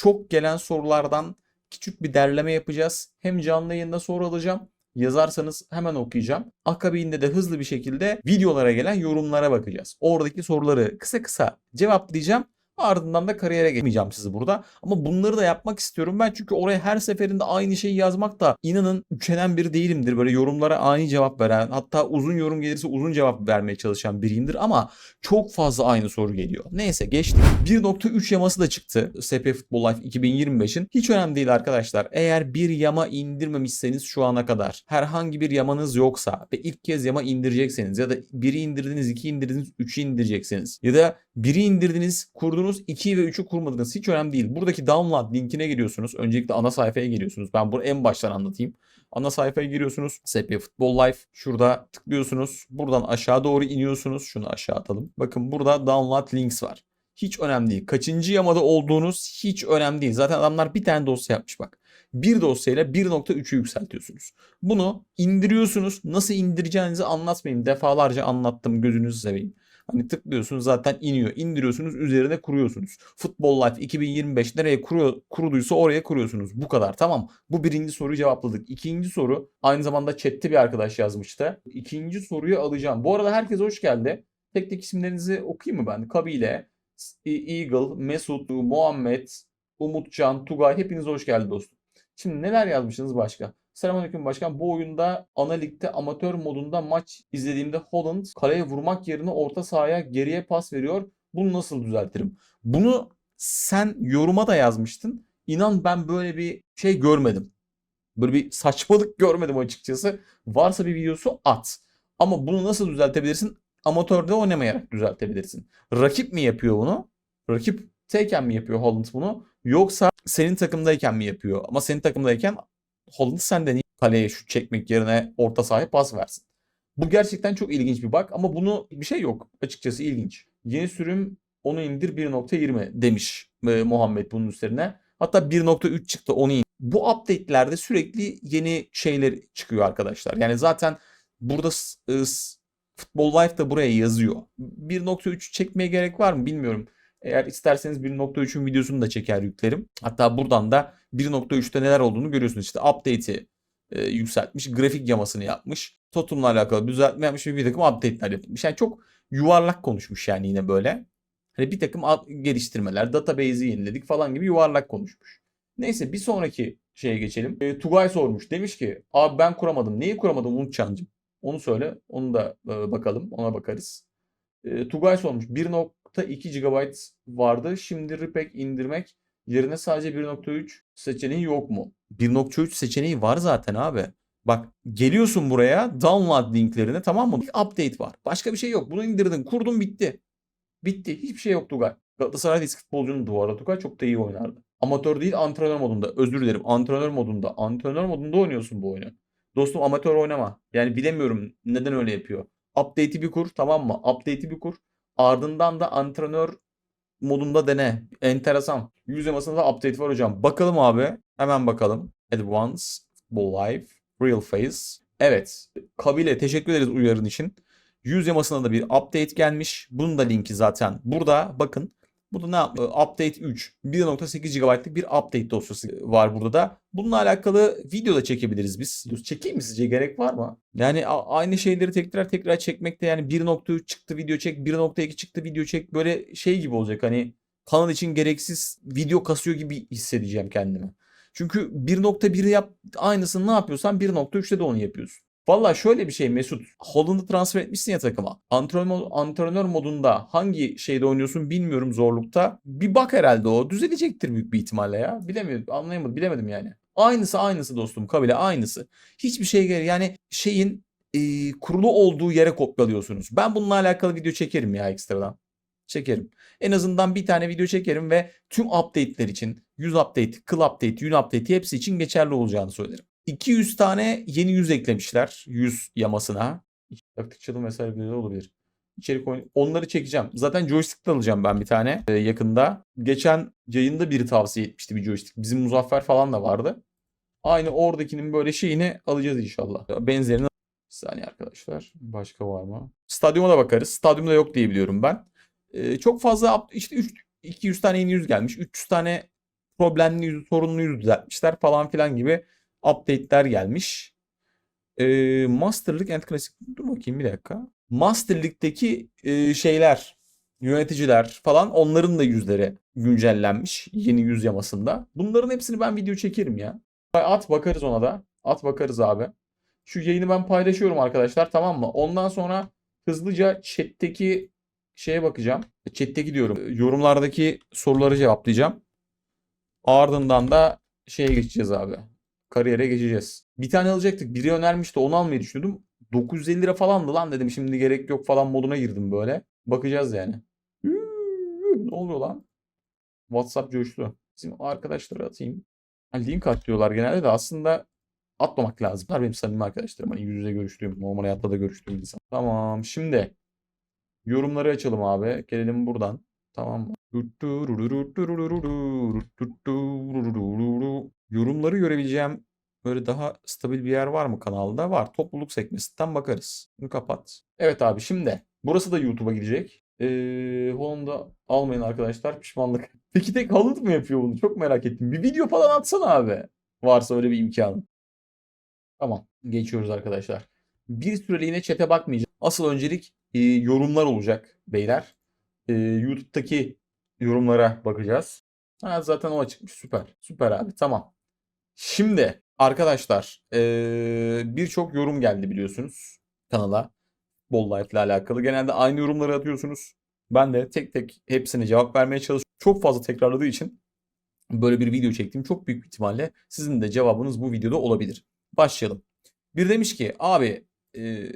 çok gelen sorulardan küçük bir derleme yapacağız. Hem canlı yayında soru alacağım. Yazarsanız hemen okuyacağım. Akabinde de hızlı bir şekilde videolara gelen yorumlara bakacağız. Oradaki soruları kısa kısa cevaplayacağım. Ardından da kariyere geçmeyeceğim sizi burada. Ama bunları da yapmak istiyorum ben çünkü oraya her seferinde aynı şeyi yazmak da inanın üşenen biri değilimdir. Böyle yorumlara ani cevap veren hatta uzun yorum gelirse uzun cevap vermeye çalışan biriyimdir ama çok fazla aynı soru geliyor. Neyse geçtik. 1.3 yaması da çıktı SP Football Life 2025'in. Hiç önemli değil arkadaşlar. Eğer bir yama indirmemişseniz şu ana kadar herhangi bir yamanız yoksa ve ilk kez yama indirecekseniz ya da biri indirdiniz, iki indirdiniz, üçü indireceksiniz ya da biri indirdiniz, kurdunuz, 2 ve 3'ü kurmadınız. Hiç önemli değil. Buradaki download linkine geliyorsunuz. Öncelikle ana sayfaya geliyorsunuz. Ben bunu en baştan anlatayım. Ana sayfaya giriyorsunuz. SP Football Life. Şurada tıklıyorsunuz. Buradan aşağı doğru iniyorsunuz. Şunu aşağı atalım. Bakın burada download links var. Hiç önemli değil. Kaçıncı yamada olduğunuz hiç önemli değil. Zaten adamlar bir tane dosya yapmış bak. Bir dosyayla 1.3'ü yükseltiyorsunuz. Bunu indiriyorsunuz. Nasıl indireceğinizi anlatmayayım. Defalarca anlattım. Gözünüzü seveyim. Hani tıklıyorsunuz zaten iniyor. İndiriyorsunuz üzerine kuruyorsunuz. Futbol Life 2025 nereye kuruyor, kuruluysa oraya kuruyorsunuz. Bu kadar tamam. Bu birinci soruyu cevapladık. İkinci soru aynı zamanda chatte bir arkadaş yazmıştı. İkinci soruyu alacağım. Bu arada herkes hoş geldi. Tek tek isimlerinizi okuyayım mı ben? Kabile, Eagle, Mesut, Muhammed, Umutcan, Tugay hepiniz hoş geldi dostum. Şimdi neler yazmışsınız başka? Selamünaleyküm başkan. Bu oyunda ana ligde amatör modunda maç izlediğimde Holland kaleye vurmak yerine orta sahaya geriye pas veriyor. Bunu nasıl düzeltirim? Bunu sen yoruma da yazmıştın. İnan ben böyle bir şey görmedim. Böyle bir saçmalık görmedim açıkçası. Varsa bir videosu at. Ama bunu nasıl düzeltebilirsin? Amatörde oynamayarak düzeltebilirsin. Rakip mi yapıyor bunu? Rakip teyken mi yapıyor Holland bunu? Yoksa senin takımdayken mi yapıyor? Ama senin takımdayken Holland senden iyi kaleye şut çekmek yerine orta sahaya pas versin. Bu gerçekten çok ilginç bir bak ama bunu bir şey yok. Açıkçası ilginç. Yeni sürüm onu indir 1.20 demiş e, Muhammed bunun üzerine. Hatta 1.3 çıktı onu indir. Bu update'lerde sürekli yeni şeyler çıkıyor arkadaşlar. Yani zaten burada e, Futbol Life da buraya yazıyor. 1.3 çekmeye gerek var mı bilmiyorum. Eğer isterseniz 1.3'ün videosunu da çeker yüklerim. Hatta buradan da 1.3'te neler olduğunu görüyorsunuz. İşte update'i e, yükseltmiş, grafik yamasını yapmış, Totum'la alakalı düzeltme yapmış ve bir takım update'ler yapmış. Yani çok yuvarlak konuşmuş yani yine böyle. Hani bir takım geliştirmeler, database'i yeniledik falan gibi yuvarlak konuşmuş. Neyse bir sonraki şeye geçelim. E, Tugay sormuş. Demiş ki abi ben kuramadım. Neyi kuramadım Umutcan'cığım? Onu söyle. Onu da e, bakalım. Ona bakarız. E, Tugay sormuş. 1.2 GB vardı. Şimdi Repack indirmek yerine sadece 1.3 seçeneği yok mu? 1.3 seçeneği var zaten abi. Bak geliyorsun buraya download linklerine tamam mı? Bir update var. Başka bir şey yok. Bunu indirdin, kurdun bitti. Bitti. Hiçbir şey yok Tugay. Galatasaray eski futbolcunun duvarda Tugay çok da iyi oynardı. Amatör değil antrenör modunda. Özür dilerim. Antrenör modunda. Antrenör modunda oynuyorsun bu oyunu. Dostum amatör oynama. Yani bilemiyorum neden öyle yapıyor. Update'i bir kur tamam mı? Update'i bir kur. Ardından da antrenör modunda dene. Enteresan. Yüz yamasında update var hocam. Bakalım abi. Hemen bakalım. Advance, Full Life, Real Face. Evet. Kabile teşekkür ederiz uyarın için. Yüz yamasına da bir update gelmiş. Bunun da linki zaten burada. Bakın. Bu da ne yapıyor? Update 3. 1.8 GB'lık bir update dosyası var burada da. Bununla alakalı video da çekebiliriz biz. Çekeyim mi sizce? Gerek var mı? Yani aynı şeyleri tekrar tekrar çekmekte yani 1.3 çıktı video çek, 1.2 çıktı video çek. Böyle şey gibi olacak hani kanal için gereksiz video kasıyor gibi hissedeceğim kendimi. Çünkü 1.1 yap aynısını ne yapıyorsan 1.3'te de onu yapıyorsun. Valla şöyle bir şey Mesut. Holland'ı transfer etmişsin ya takıma. Antrenör, antrenör modunda hangi şeyde oynuyorsun bilmiyorum zorlukta. Bir bak herhalde o. Düzelecektir büyük bir ihtimalle ya. Bilemiyorum. Anlayamadım. Bilemedim yani. Aynısı aynısı dostum. Kabile aynısı. Hiçbir şey gerek. Yani şeyin e, kurulu olduğu yere kopyalıyorsunuz. Ben bununla alakalı video çekerim ya ekstradan. Çekerim. En azından bir tane video çekerim ve tüm update'ler için 100 update, kıl update, yün update hepsi için geçerli olacağını söylerim. 200 tane yeni yüz eklemişler yüz yamasına. Taktik çalım vesaire bir olabilir. İçerik oyun. Onları çekeceğim. Zaten joystick de alacağım ben bir tane e, yakında. Geçen yayında biri tavsiye etmişti bir joystick. Bizim Muzaffer falan da vardı. Aynı oradakinin böyle şeyini alacağız inşallah. Benzerini bir saniye arkadaşlar. Başka var mı? Stadyuma da bakarız. Stadyumda yok diye biliyorum ben. Ee, çok fazla işte 3, 200 tane yeni yüz gelmiş. 300 tane problemli yüzü, sorunlu yüzü düzeltmişler falan filan gibi update'ler gelmiş. Ee, Master League and Classic dur bakayım bir dakika. Master League'deki e, şeyler, yöneticiler falan onların da yüzleri güncellenmiş yeni yüz yamasında. Bunların hepsini ben video çekerim ya. At bakarız ona da. At bakarız abi. Şu yayını ben paylaşıyorum arkadaşlar tamam mı? Ondan sonra hızlıca chat'teki şeye bakacağım. Chat'teki diyorum. Yorumlardaki soruları cevaplayacağım. Ardından da şeye geçeceğiz abi. Kariyere geçeceğiz. Bir tane alacaktık. Biri önermişti onu almayı düşünüyordum. 950 lira falandı lan dedim. Şimdi gerek yok falan moduna girdim böyle. Bakacağız yani. Ne oluyor lan? WhatsApp coştu. Bizim arkadaşlara atayım. Link atıyorlar genelde de aslında atmamak lazım. Bunlar benim samimi arkadaşlarım. Hani yüz yüze görüştüğüm, normal hayatta da görüştüğüm insan. Tamam şimdi yorumları açalım abi. Gelelim buradan. Tamam mı? Yorumları görebileceğim böyle daha stabil bir yer var mı kanalda? Var. Topluluk sekmesinden bakarız. Bunu kapat. Evet abi şimdi burası da YouTube'a gidecek. Ee, Honda almayın arkadaşlar pişmanlık. Peki tek Holland mı yapıyor bunu? Çok merak ettim. Bir video falan atsana abi. Varsa öyle bir imkanın. Tamam. Geçiyoruz arkadaşlar. Bir süreliğine chat'e bakmayacağım. Asıl öncelik e, yorumlar olacak beyler. E, YouTube'daki yorumlara bakacağız. Ha, zaten o açıkmış. Süper. Süper abi. Tamam. Şimdi arkadaşlar e, birçok yorum geldi biliyorsunuz kanala. Ball Life ile alakalı. Genelde aynı yorumları atıyorsunuz. Ben de tek tek hepsine cevap vermeye çalışıyorum. Çok fazla tekrarladığı için böyle bir video çektim. Çok büyük ihtimalle sizin de cevabınız bu videoda olabilir. Başlayalım. Bir demiş ki abi e,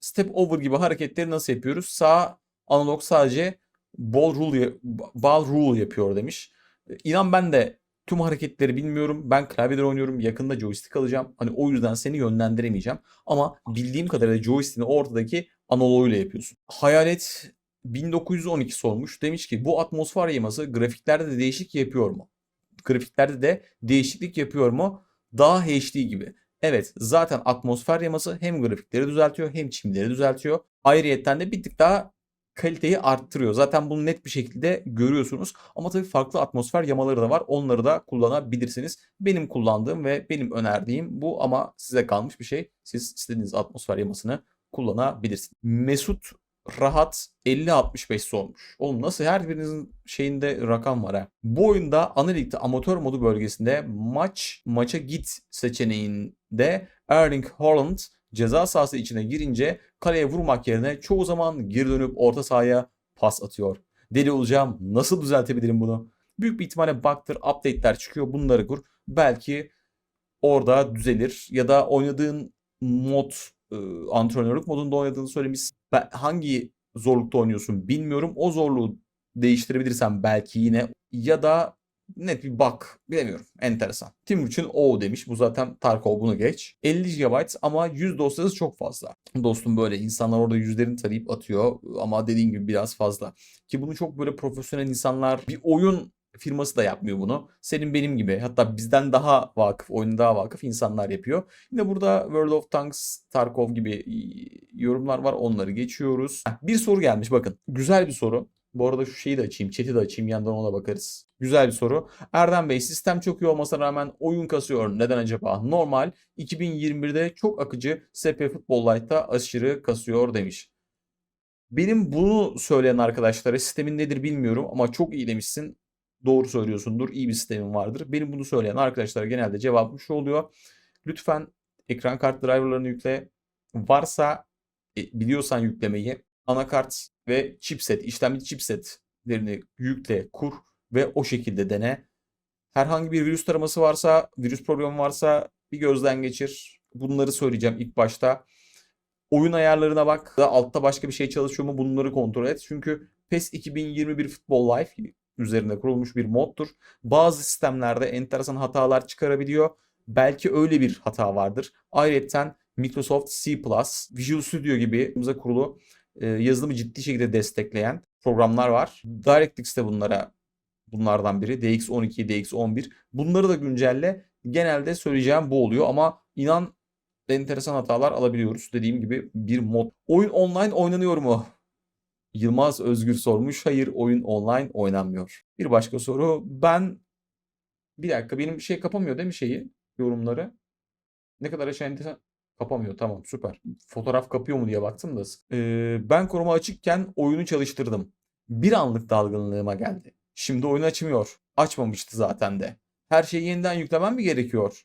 step over gibi hareketleri nasıl yapıyoruz? Sağ analog sadece ball rule, ball rule yapıyor demiş. İnan ben de tüm hareketleri bilmiyorum. Ben klavyeden oynuyorum. Yakında joystick alacağım. Hani o yüzden seni yönlendiremeyeceğim. Ama bildiğim kadarıyla joystick'ini ortadaki analoğuyla yapıyorsun. Hayalet 1912 sormuş. Demiş ki bu atmosfer yaması grafiklerde de değişik yapıyor mu? Grafiklerde de değişiklik yapıyor mu? Daha HD gibi. Evet zaten atmosfer yaması hem grafikleri düzeltiyor hem çimleri düzeltiyor. Ayrıyetten de bir tık daha kaliteyi arttırıyor. Zaten bunu net bir şekilde görüyorsunuz. Ama tabii farklı atmosfer yamaları da var. Onları da kullanabilirsiniz. Benim kullandığım ve benim önerdiğim bu ama size kalmış bir şey. Siz istediğiniz atmosfer yamasını kullanabilirsiniz. Mesut rahat 50-65 sormuş. Oğlum nasıl her birinizin şeyinde rakam var ha. Bu oyunda ana ligde amatör modu bölgesinde maç maça git seçeneğinde Erling Haaland ceza sahası içine girince kaleye vurmak yerine çoğu zaman geri dönüp orta sahaya pas atıyor. Deli olacağım. Nasıl düzeltebilirim bunu? Büyük bir ihtimalle baktır, update'ler çıkıyor. Bunları kur. Belki orada düzelir ya da oynadığın mod e, antrenörlük modunda oynadığını söylemiş. Ben hangi zorlukta oynuyorsun bilmiyorum. O zorluğu değiştirebilirsem belki yine ya da net bir bak bilemiyorum. Enteresan. Timuçin o demiş. Bu zaten Tarkov bunu geç. 50 GB ama 100 dosyası çok fazla. Dostum böyle insanlar orada yüzlerini tarayıp atıyor ama dediğin gibi biraz fazla. Ki bunu çok böyle profesyonel insanlar bir oyun firması da yapmıyor bunu. Senin benim gibi hatta bizden daha vakıf, oyun daha vakıf insanlar yapıyor. Yine burada World of Tanks, Tarkov gibi yorumlar var. Onları geçiyoruz. Bir soru gelmiş bakın. Güzel bir soru. Bu arada şu şeyi de açayım, chat'i de açayım yandan ona bakarız. Güzel bir soru. Erdem Bey sistem çok iyi olmasına rağmen oyun kasıyor. Neden acaba? Normal 2021'de çok akıcı SP Football Lite'da aşırı kasıyor demiş. Benim bunu söyleyen arkadaşlara sistemin nedir bilmiyorum ama çok iyi demişsin. Doğru söylüyorsundur. İyi bir sistemin vardır. Benim bunu söyleyen arkadaşlara genelde cevabım şu oluyor. Lütfen ekran kart driverlarını yükle. Varsa e, biliyorsan yüklemeyi anakart ve chipset, işlemci chipsetlerini yükle, kur ve o şekilde dene. Herhangi bir virüs taraması varsa, virüs problemi varsa bir gözden geçir. Bunları söyleyeceğim ilk başta. Oyun ayarlarına bak. Altta başka bir şey çalışıyor mu bunları kontrol et. Çünkü PES 2021 Football Life üzerinde kurulmuş bir moddur. Bazı sistemlerde enteresan hatalar çıkarabiliyor. Belki öyle bir hata vardır. Ayrıca Microsoft C++, Visual Studio gibi kurulu e, yazılımı ciddi şekilde destekleyen programlar var. DirectX de bunlara bunlardan biri. DX12, DX11. Bunları da güncelle. Genelde söyleyeceğim bu oluyor ama inan enteresan hatalar alabiliyoruz. Dediğim gibi bir mod. Oyun online oynanıyor mu? Yılmaz Özgür sormuş. Hayır oyun online oynanmıyor. Bir başka soru. Ben Bir dakika benim şey kapamıyor değil mi şeyi? Yorumları. Ne kadar aşağı indiysen kapamıyor. Tamam süper. Fotoğraf kapıyor mu diye baktım da. Ee, ben koruma açıkken oyunu çalıştırdım. Bir anlık dalgınlığıma geldi. Şimdi oyun açmıyor. Açmamıştı zaten de. Her şeyi yeniden yüklemem mi gerekiyor?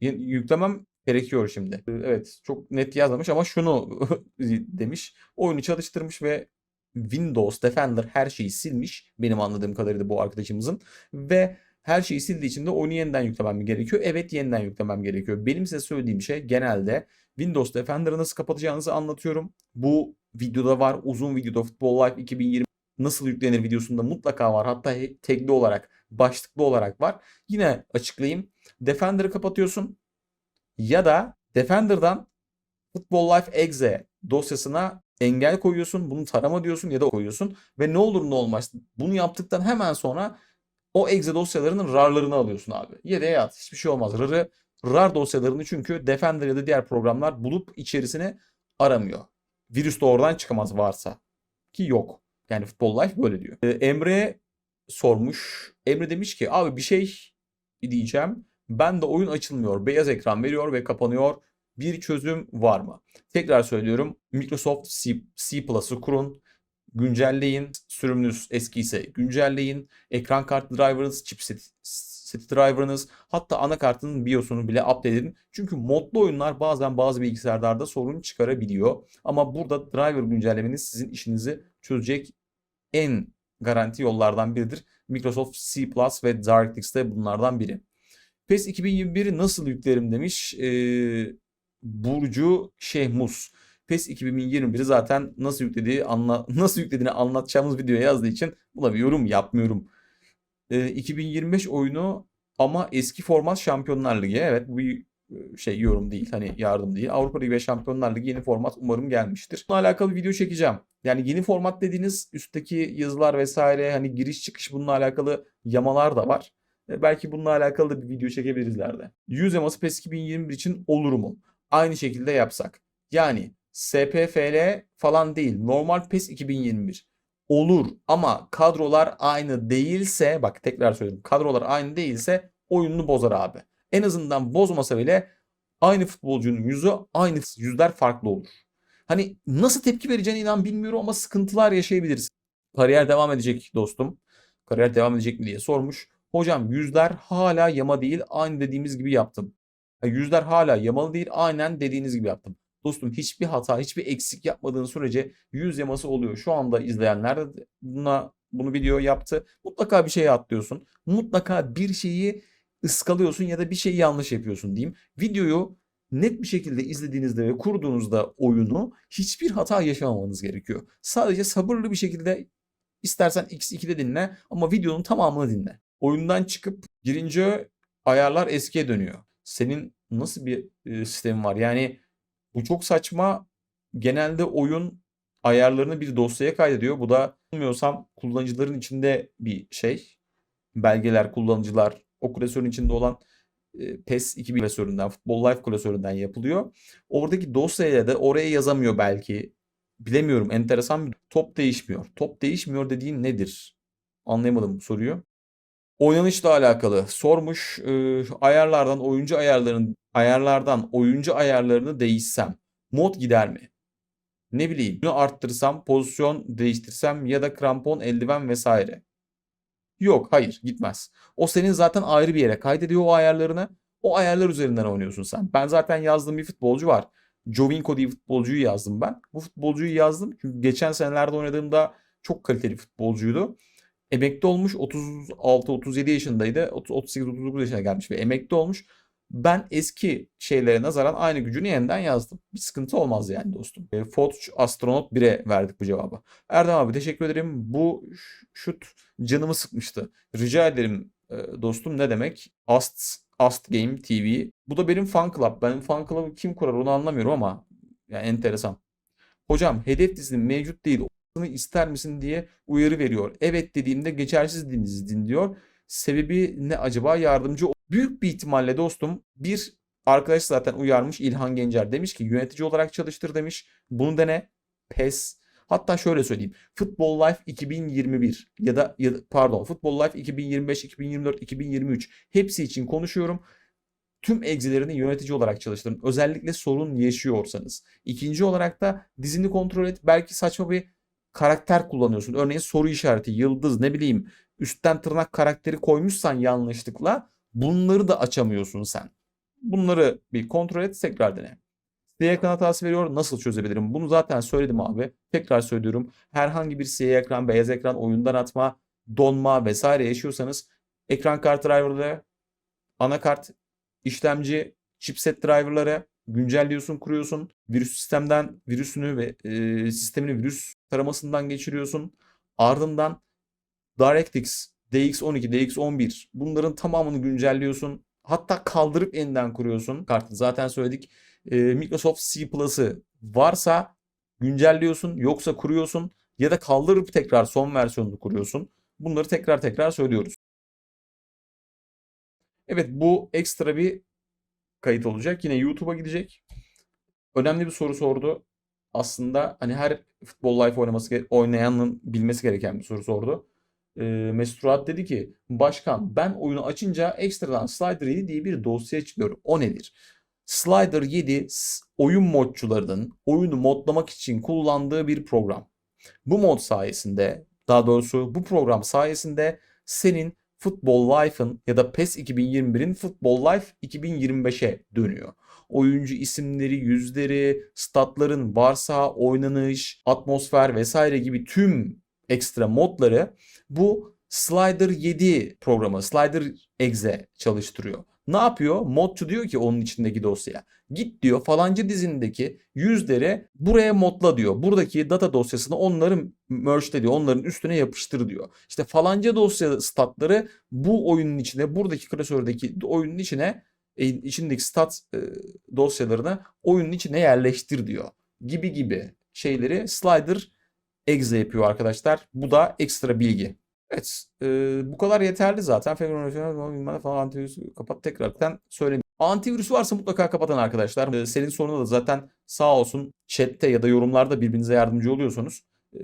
Ye- Yüklemem gerekiyor şimdi. Evet çok net yazmamış ama şunu demiş. Oyunu çalıştırmış ve Windows Defender her şeyi silmiş. Benim anladığım kadarıyla bu arkadaşımızın. Ve her şeyi sildiği için de oyunu yeniden yüklemem mi gerekiyor? Evet yeniden yüklemem gerekiyor. Benim size söylediğim şey genelde Windows Defender'ı nasıl kapatacağınızı anlatıyorum. Bu videoda var. Uzun videoda Football Life 2020 nasıl yüklenir videosunda mutlaka var. Hatta tekli olarak, başlıklı olarak var. Yine açıklayayım. Defender'ı kapatıyorsun ya da Defender'dan Football Life Exe dosyasına engel koyuyorsun. Bunu tarama diyorsun ya da koyuyorsun. Ve ne olur ne olmaz bunu yaptıktan hemen sonra o exe dosyalarının RAR'larını alıyorsun abi. Yedeğe at. Hiçbir şey olmaz. RAR'ı RAR dosyalarını çünkü Defender ya da diğer programlar bulup içerisine aramıyor. Virüs de oradan çıkamaz varsa. Ki yok. Yani Football Life böyle diyor. Ee, Emre sormuş. Emre demiş ki abi bir şey diyeceğim. Ben de oyun açılmıyor. Beyaz ekran veriyor ve kapanıyor. Bir çözüm var mı? Tekrar söylüyorum. Microsoft C, C Plus'ı kurun. Güncelleyin. Sürümünüz eski ise güncelleyin. Ekran kartı driver'ınız, chipset set driver'ınız hatta anakartının BIOS'unu bile update edin. Çünkü modlu oyunlar bazen bazı bilgisayarlarda sorun çıkarabiliyor. Ama burada driver güncellemeniz sizin işinizi çözecek en garanti yollardan biridir. Microsoft C ve DirectX de bunlardan biri. PES 2021'i nasıl yüklerim demiş ee, Burcu Şehmus. PES 2021'i zaten nasıl yüklediği anla, nasıl yüklediğini anlatacağımız videoya yazdığı için buna bir yorum yapmıyorum. Ee, 2025 oyunu ama eski format Şampiyonlar Ligi. Evet bu bir şey yorum değil hani yardım değil. Avrupa Ligi ve Şampiyonlar Ligi yeni format umarım gelmiştir. Bununla alakalı video çekeceğim. Yani yeni format dediğiniz üstteki yazılar vesaire hani giriş çıkış bununla alakalı yamalar da var. E, Belki bununla alakalı da bir video çekebiliriz ileride. Yüz yaması PES 2021 için olur mu? Aynı şekilde yapsak. Yani SPFL falan değil. Normal PES 2021. Olur ama kadrolar aynı değilse bak tekrar söylüyorum. Kadrolar aynı değilse oyununu bozar abi. En azından bozmasa bile aynı futbolcunun yüzü aynı yüzler farklı olur. Hani nasıl tepki vereceğini inan bilmiyorum ama sıkıntılar yaşayabiliriz. Kariyer devam edecek dostum. Kariyer devam edecek mi diye sormuş. Hocam yüzler hala yama değil aynı dediğimiz gibi yaptım. Yüzler hala yamalı değil aynen dediğiniz gibi yaptım. Dostum hiçbir hata, hiçbir eksik yapmadığın sürece yüz yaması oluyor. Şu anda izleyenler de buna bunu video yaptı. Mutlaka bir şeye atlıyorsun. Mutlaka bir şeyi ıskalıyorsun ya da bir şeyi yanlış yapıyorsun diyeyim. Videoyu net bir şekilde izlediğinizde ve kurduğunuzda oyunu hiçbir hata yaşamamanız gerekiyor. Sadece sabırlı bir şekilde istersen X2'de dinle ama videonun tamamını dinle. Oyundan çıkıp girince ayarlar eskiye dönüyor. Senin nasıl bir e, sistemin var? Yani bu çok saçma. Genelde oyun ayarlarını bir dosyaya kaydediyor. Bu da bilmiyorsam kullanıcıların içinde bir şey. Belgeler, kullanıcılar o klasörün içinde olan e, PES 2000 klasöründen, Football Life klasöründen yapılıyor. Oradaki dosyaya da oraya yazamıyor belki. Bilemiyorum. Enteresan bir top değişmiyor. Top değişmiyor dediğin nedir? Anlayamadım soruyu. Oynanışla alakalı sormuş. Ee, ayarlardan oyuncu ayarlarının ayarlardan oyuncu ayarlarını değişsem mod gider mi? Ne bileyim bunu arttırsam, pozisyon değiştirsem ya da krampon, eldiven vesaire. Yok, hayır gitmez. O senin zaten ayrı bir yere kaydediyor o ayarlarını. O ayarlar üzerinden oynuyorsun sen. Ben zaten yazdığım bir futbolcu var. Jovinko diye futbolcuyu yazdım ben. Bu futbolcuyu yazdım çünkü geçen senelerde oynadığımda çok kaliteli futbolcuydu. Emekli olmuş 36-37 yaşındaydı. 38-39 yaşına gelmiş ve emekli olmuş. Ben eski şeylere nazaran aynı gücünü yeniden yazdım. Bir sıkıntı olmaz yani dostum. E, Fotoç Astronot 1'e verdik bu cevabı. Erdem abi teşekkür ederim. Bu şut canımı sıkmıştı. Rica ederim e, dostum ne demek? Ast, Ast Game TV. Bu da benim fan club. Benim fan club'ı kim kurar onu anlamıyorum ama yani enteresan. Hocam hedef dizinin mevcut değil olmasını ister misin diye uyarı veriyor. Evet dediğimde geçersiz dizin diyor. Sebebi ne acaba yardımcı Büyük bir ihtimalle dostum bir arkadaş zaten uyarmış İlhan Gencer demiş ki yönetici olarak çalıştır demiş. Bunu dene. PES Hatta şöyle söyleyeyim. Football Life 2021 ya da, pardon Football Life 2025, 2024, 2023 hepsi için konuşuyorum. Tüm egzelerini yönetici olarak çalıştırın. Özellikle sorun yaşıyorsanız. İkinci olarak da dizini kontrol et. Belki saçma bir karakter kullanıyorsun. Örneğin soru işareti, yıldız ne bileyim üstten tırnak karakteri koymuşsan yanlışlıkla bunları da açamıyorsun sen. Bunları bir kontrol et tekrar dene. Siyah ekran hatası veriyor. Nasıl çözebilirim? Bunu zaten söyledim abi. Tekrar söylüyorum. Herhangi bir siyah ekran, beyaz ekran, oyundan atma, donma vesaire yaşıyorsanız ekran kart driverları, anakart, işlemci, chipset driverları güncelliyorsun, kuruyorsun. Virüs sistemden virüsünü ve e, sistemini virüs taramasından geçiriyorsun. Ardından DirectX, DX12, DX11 bunların tamamını güncelliyorsun. Hatta kaldırıp yeniden kuruyorsun. Kartı zaten söyledik. Ee, Microsoft C Plus'ı varsa güncelliyorsun, yoksa kuruyorsun ya da kaldırıp tekrar son versiyonunu kuruyorsun. Bunları tekrar tekrar söylüyoruz. Evet bu ekstra bir kayıt olacak. Yine YouTube'a gidecek. Önemli bir soru sordu. Aslında hani her futbol life oynaması oynayanın bilmesi gereken bir soru sordu. Ee, Mesut dedi ki Başkan ben oyunu açınca ekstradan Slider 7 diye bir dosya çıkıyor. O nedir? Slider 7 s- oyun modcularının oyunu modlamak için kullandığı bir program. Bu mod sayesinde daha doğrusu bu program sayesinde senin Football Life'ın ya da PES 2021'in Football Life 2025'e dönüyor. Oyuncu isimleri, yüzleri, statların varsa oynanış, atmosfer vesaire gibi tüm ekstra modları bu Slider 7 programı, Slider Exe çalıştırıyor. Ne yapıyor? Modcu diyor ki onun içindeki dosyaya. Git diyor falanca dizindeki yüzleri buraya modla diyor. Buradaki data dosyasını onların merge'le diyor. Onların üstüne yapıştır diyor. İşte falanca dosya statları bu oyunun içine, buradaki klasördeki oyunun içine e, içindeki stat e, dosyalarını oyunun içine yerleştir diyor. Gibi gibi şeyleri Slider Exe yapıyor arkadaşlar. Bu da ekstra bilgi. Evet, e, bu kadar yeterli zaten. Februar falan antivirüs kapat tekrardan söyleyeyim. Antivirüs varsa mutlaka kapatın arkadaşlar. E, senin sorunu da zaten sağ olsun chatte ya da yorumlarda birbirinize yardımcı oluyorsunuz. E,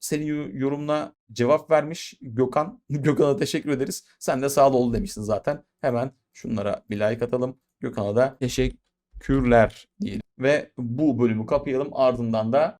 senin yo- yorumuna cevap vermiş Gökhan. Gökhan'a teşekkür ederiz. Sen de sağ ol demişsin zaten. Hemen şunlara bir like atalım. Gökhan'a da teşekkürler diyelim. Ve bu bölümü kapayalım. Ardından da